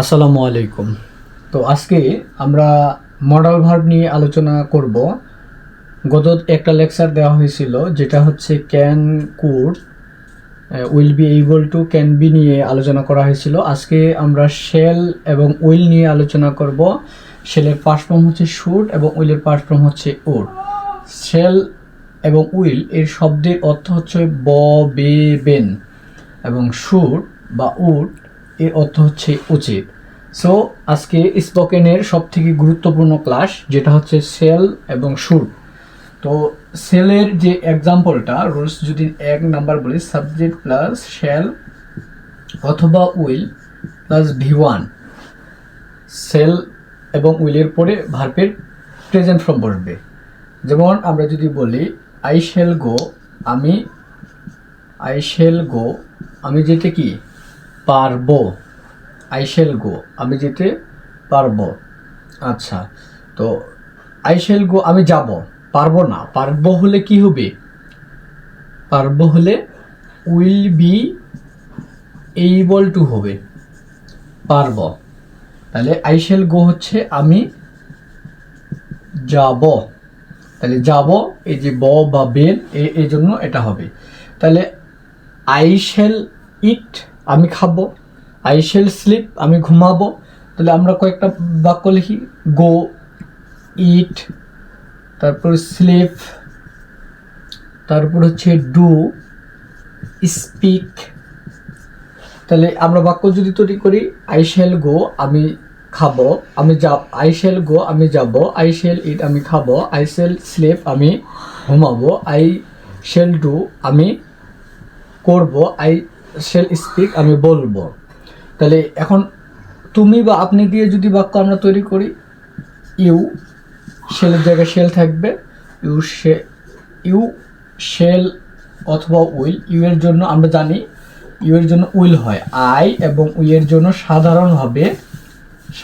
আসসালামু আলাইকুম। তো আজকে আমরা মডাল ভার্ব নিয়ে আলোচনা করব। গত একটা লেকচার দেওয়া হয়েছিল, যেটা হচ্ছে can could will be able to can be নিয়ে আলোচনা করা হয়েছিল। আজকে আমরা শেল এবং উইল নিয়ে আলোচনা করব। শেলের পাস্ট হচ্ছে শুট এবং উইলের পাস্ট হচ্ছে উড শেল এবং উইল এর শব্দের অর্থ হচ্ছে ব, বে, বেন এবং শুট বা উড এর অর্থ হচ্ছে উচিত। সো আজকে স্পোকেনের সব থেকে গুরুত্বপূর্ণ ক্লাস যেটা হচ্ছে সেল এবং শুট তো সেলের যে এক্সাম্পলটা রুলস যদি এক নাম্বার বলি সাবজেক্ট প্লাস শেল অথবা will plus V one shall এবং উইলের পরে ভার্পের প্রেজেন্ট ফর্ম বসবে। যেমন আমরা যদি বলি আই শেল গো আমি আই শেল গো আমি যেতে কি? পারব। আই শেল গো, আমি যেতে পারব। আচ্ছা তো আই শেল গো, আমি যাব। পারব না। পারব হলে কি হবে? পারব হলে উইল বি এইবল টু হবে। পারব। তাহলে আই শেল গো হচ্ছে, আমি যাব। তাহলে যাব, এই যে ব বা এ- এই জন্য এটা হবে। তাহলে আই শেল ইট আমি খাব আই শেল স্লিপ আমি ঘুমাবো। তাহলে আমরা কয়েকটা বাক্য লিখি। গো ইট তারপর স্লিপ তারপর হচ্ছে ডু স্পিক তাহলে আমরা বাক্য যদি তৈরি করি আই শেল গো আমি খাব, আমি যাব আই শেল গো আমি যাব আই শেল ইট আমি খাব আই শেল স্লিপ আমি ঘুমাবো আই শেল ডু আমি করব আই শেল স্পিক আমি বলব। তাহলে এখন তুমি বা আপনি দিয়ে যদি বাক্য আমরা তৈরি করি ইউ শেলের জায়গায় শেল থাকবে ইউ শে ইউ শেল অথবা উইল ইউ এর জন্য আমরা জানি ইউ এর জন্য উইল হয়। আই এবং উই এর জন্য সাধারণভাবে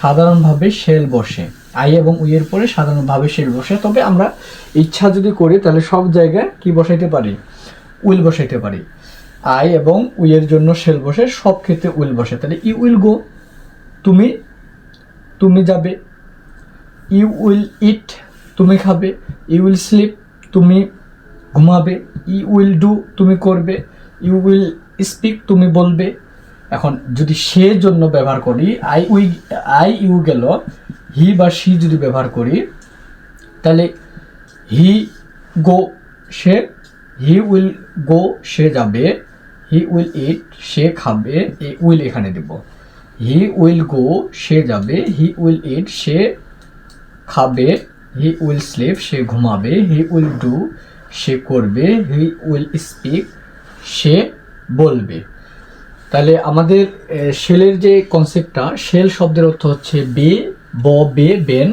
সাধারণভাবে শেল বসে। আই এবং উই এর পরে সাধারণভাবে শেল বসে। তবে আমরা ইচ্ছা যদি করি, তাহলে সব জায়গায় কি বসাইতে পারি? উইল বসাইতে পারি। আই এবং উই এর জন্য শেল বসে, সব ক্ষেত্রে উইল বসে। তাহলে ইউ উইল গো, তুমি তুমি যাবে। ইউ উইল ইট, তুমি খাবে। ইউ উইল স্লিপ, তুমি ঘুমাবে। ইউ উইল ডু, তুমি করবে। ইউ উইল স্পিক, তুমি বলবে। এখন যদি সে জন্য ব্যবহার করি, আই উই, আই ইউ গেল, হি বা সি যদি ব্যবহার করি, তাহলে হি গো সে, হি উইল গো সে যাবে। হি উইল ইট সে খাবে এই উইল এখানে দেব। হি উইল গো সে যাবে হি উইল ইট সে খাবে হি উইল স্লিপ সে ঘুমাবে হি উইল ডু সে করবে হি উইল স্পিক সে বলবে। তাহলে আমাদের শেলের যে কনসেপ্টটা শেল শব্দের অর্থ হচ্ছে বে, ব, বে, বেন।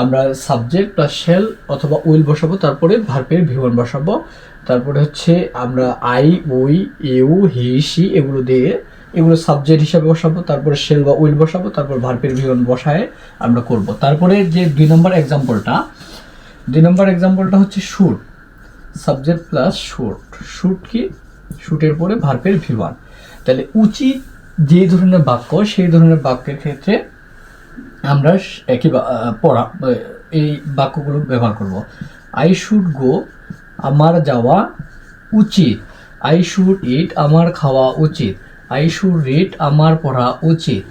আমরা সাবজেক্ট প্লাস শেল অথবা উইল বসাবো, তারপরে ভার্পের ভিওন বসাবো। তারপরে হচ্ছে আমরা I we you he she এগুলো দিয়ে এগুলো সাবজেক্ট হিসাবে বসাবো, তারপরে শেল বা উইল বসাবো, তারপর ভার্পের ভিওন বসায় আমরা করব। তারপরে যে দুই নম্বর এক্সাম্পলটা দুই নম্বর এক্সাম্পলটা হচ্ছে should subject plus should should কি? শুটের পরে ভার্পের ভিওয়ান তাহলে উচিত যে ধরনের বাক্য, সেই ধরনের বাক্যের ক্ষেত্রে আমরা একই পড়া এই বাক্যগুলো ব্যবহার করব। আই শুড গো আমার যাওয়া উচিত। আই শুড ইট আমার খাওয়া উচিত। আই শুড রিড আমার পড়া উচিত।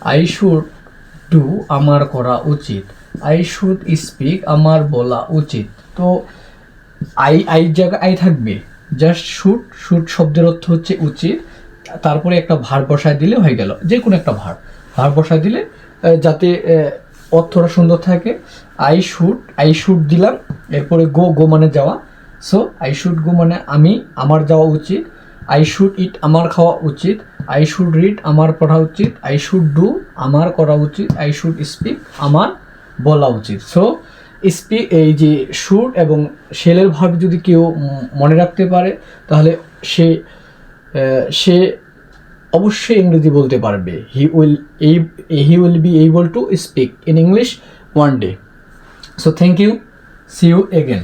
আই শুড ডু আমার করা উচিত। আই শুড স্পিক আমার বলা উচিত। তো আই আই জায়গায় আই থাকবে। জাস্ট শুট শুট শব্দের অর্থ হচ্ছে উচিত। তারপরে একটা ভার বসায় দিলে হয়ে গেল। যে কোনো একটা ভার ভার বসায় দিলে যাতে অর্থটা সুন্দর থাকে। আই শুট আই শুট দিলাম, এরপরে গো গো মানে যাওয়া। সো আই শুড গো মানে আমি, আমার যাওয়া উচিত। আই শুড ইট আমার খাওয়া উচিত। আই শুড রিড আমার পড়া উচিত। আই শুড ডু আমার করা উচিত। আই শুড স্পিক আমার বলা উচিত। সো স্পিক এই যে সুর এবং শেলের ভাব যদি কেউ মনে রাখতে পারে, তাহলে সে সে অবশ্যই ইংরেজি বলতে পারবে। হি উইল এই he will be able to speak in English one day so thank you see you again